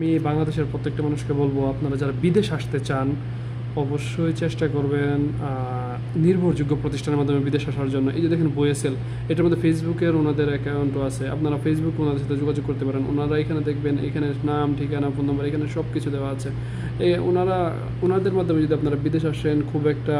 আমি বাংলাদেশের প্রত্যেকটা মানুষকে বলব আপনারা যারা বিদেশ আসতে চান অবশ্যই চেষ্টা করবেন নির্ভরযোগ্য প্রতিষ্ঠানের মাধ্যমে বিদেশ আসার জন্য। এই যে দেখেন বইএসএল, এটার মধ্যে ফেসবুকের ওনাদের অ্যাকাউন্টও আছে। আপনারা ফেসবুক ওনাদের সাথে যোগাযোগ করতে পারেন। ওনারা এখানে দেখবেন, এখানে নাম, ঠিকানা ফোন নাম্বার এখানে সব কিছু দেওয়া আছে। এই ওনারা, ওনাদের মাধ্যমে যদি আপনারা বিদেশ আসেন, খুব একটা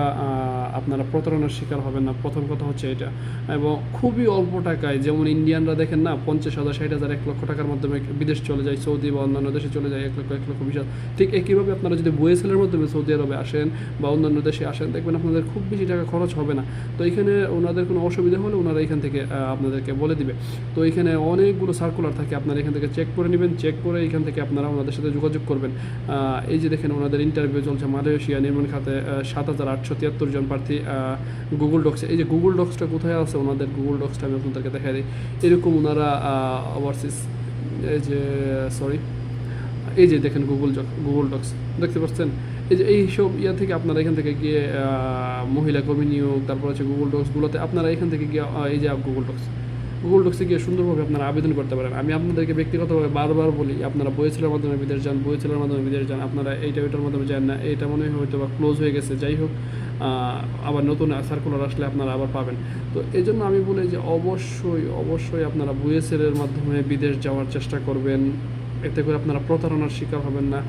আপনারা প্রতারণার শিকার হবেন না। প্রথম কথা হচ্ছে এটা। এবং খুবই অল্প টাকায়, যেমন ইন্ডিয়ানরা দেখেন না, পঞ্চাশ হাজার, ষাট হাজার, এক লক্ষ টাকার মাধ্যমে বিদেশ চলে যায়, সৌদি বা অন্যান্য দেশে চলে যায়, এক লক্ষ এক লক্ষ বিশ ঠিক একইভাবে আপনারা যদি বইএসএলের মাধ্যমে সৌদি আরবে আসেন বা অন্যান্য দেশে আসেন, দেখবেন আপনাদের খুব বেশি টাকা খরচ হবে না। তো এখানে ওনাদের কোনো অসুবিধা হলে ওনারা এখান থেকে আপনাদেরকে বলে দিবে। তো এখানে অনেকগুলো সার্কুলার থাকে, আপনারা এখান থেকে চেক করে নেবেন চেক করে এখান থেকে আপনারা ওনাদের সাথে যোগাযোগ করবেন। এই যে দেখেন ওনাদের ইন্টারভিউ চলছে মালয়েশিয়া নির্মাণ খাতে সাত হাজার আটশো তিয়াত্তর জন প্রার্থী গুগল ডক্সে এই যে গুগল ডক্সটা কোথায় আছে? ওনাদের গুগল ডক্সটা আমি আপনাদেরকে দেখাই দিই। এরকম ওনারা ওভারসিস এই যে সরি এই যে দেখেন গুগল গুগল ডক্স দেখতে পাচ্ছেন? এই যে এই সব ইয়া থেকে আপনারা এখান থেকে গিয়ে মহিলা কর্মী নিয়োগ, তারপর হচ্ছে গুগল ডক্সগুলোতে আপনারা এখান থেকে গিয়ে এই যে গুগল ডক্স গুগল ডক্সে গিয়ে সুন্দরভাবে আপনারা আবেদন করতে পারেন। আমি আপনাদেরকে ব্যক্তিগতভাবে বারবার বলি, আপনারা বইয়েছিলার মাধ্যমে বিদেশ যান বইয়েছিলার মাধ্যমে বিদেশ যান, আপনারা এইটা ওইটার মাধ্যমে যান না, এইটা মনে হয় হয়তো বা ক্লোজ হয়ে গেছে, যাই হোক আবার নতুন সার্কুলার আসলে আপনারা আবার পাবেন। তো এই জন্য আমি বলি যে অবশ্যই অবশ্যই আপনারা বুয়েসেলের মাধ্যমে বিদেশ যাওয়ার চেষ্টা করবেন। এতে করে আপনারা প্রতারণার শিকার হবেন না।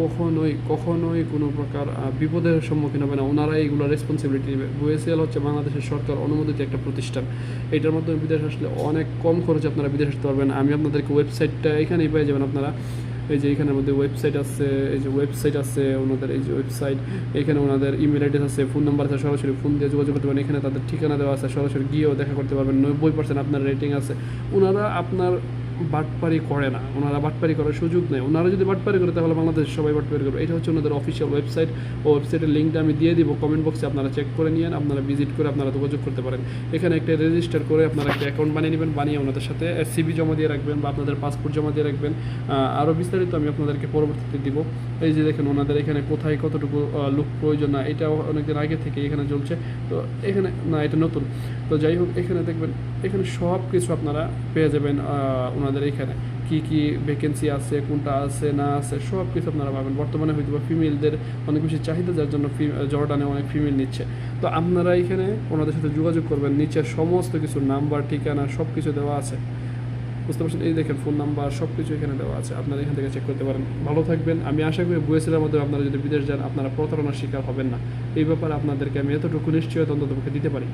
কখনোই কখনোই কোনো প্রকার বিপদের সম্মুখীন হবে না। ওনারা এইগুলো রেসপন্সিবিলিটি নেবে। বুয়েসিএল হচ্ছে বাংলাদেশের সরকার অনুমোদিত একটা প্রতিষ্ঠান। এটার মাধ্যমে বিদেশ আসলে অনেক কম খরচে আপনারা বিদেশ আসতে পারবেন। আমি আপনাদেরকে ওয়েবসাইটটা এখানেই পেয়ে যাবেন আপনারা। এই যে এখানের মধ্যে ওয়েবসাইট আছে, এই যে ওয়েবসাইট আছে, ওনাদের এই যে ওয়েবসাইট এখানে ওনাদের ইমেল অ্যাড্রেস আছে ফোন নাম্বার আছে, সরাসরি ফোন দিয়ে যোগাযোগ করতে পারেন। এখানে তাদের ঠিকানা দেওয়া আছে, সরাসরি গিয়েও দেখা করতে পারবেন। নব্বই পার্সেন্ট আপনার রেটিং আছে। ওনারা আপনার বাটপারি করে না। ওনারা বাটপারি করার সুযোগ নেই। ওনারা যদি বাটপারি করে তাহলে বাংলাদেশের সবাই বাটপারি করবে। এটা হচ্ছে ওনাদের অফিসিয়াল ওয়েবসাইট ও ওয়েবসাইটের লিঙ্কটা আমি দিয়ে দিব। কমেন্ট বক্সে আপনারা চেক করে নিয়েন। আপনারা ভিজিট করে আপনারা যোগাযোগ করতে পারেন। এখানে একটা রেজিস্টার করে আপনারা একটা অ্যাকাউন্ট বানিয়ে নেবেন। বানিয়ে ওনাদের সাথে সিবি জমা দিয়ে রাখবেন বা আপনাদের পাসপোর্ট জমা দিয়ে রাখবেন। আরও বিস্তারিত আমি আপনাদেরকে পরবর্তীতে দিব। এই যে দেখেন ওনাদের এখানে কোথায় কতটুকু লুক প্রয়োজন না এটাও অনেকদিন আগে থেকে এখানে চলছে। তো এখানে না এটা নতুন। তো যাই হোক এখানে দেখবেন এখানে সব কিছু আপনারা পেয়ে যাবেন আহ, ওনাদের এখানে? কি কি ভ্যাকেন্সি আছে, কোনটা আছে, না আছে সব কিছু আপনারা পাবেন। বর্তমানে হয়তো বা ফিমেলদের অনেক বেশি চাহিদা, যার জন্য জর্ডানে অনেক ফিমেল নিচ্ছে। তো আপনারা এখানে ওনাদের সাথে যোগাযোগ করবেন। নিচে সমস্ত কিছু, নাম্বার, ঠিকানা সব কিছু দেওয়া আছে। বুঝতে পারছেন? এই দেখেন ফোন নাম্বার সব কিছু এখানে দেওয়া আছে। আপনারা এখান থেকে চেক করতে পারেন। ভালো থাকবেন। আমি আশা করি বুয়েসেলের মধ্যে আপনারা যদি বিদেশ যান, আপনারা প্রতারণার শিকার হবেন না। এই ব্যাপারে আপনাদেরকে আমি এতটুকু নিশ্চয়তা অন্ততপক্ষে দিতে পারি।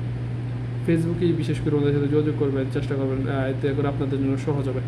ফেসবুকেই বিশেষ করে ওনাদের সাথে যোগাযোগ করবেন, চেষ্টা করবেন এতে করে আপনাদের জন্য সহজ হবে।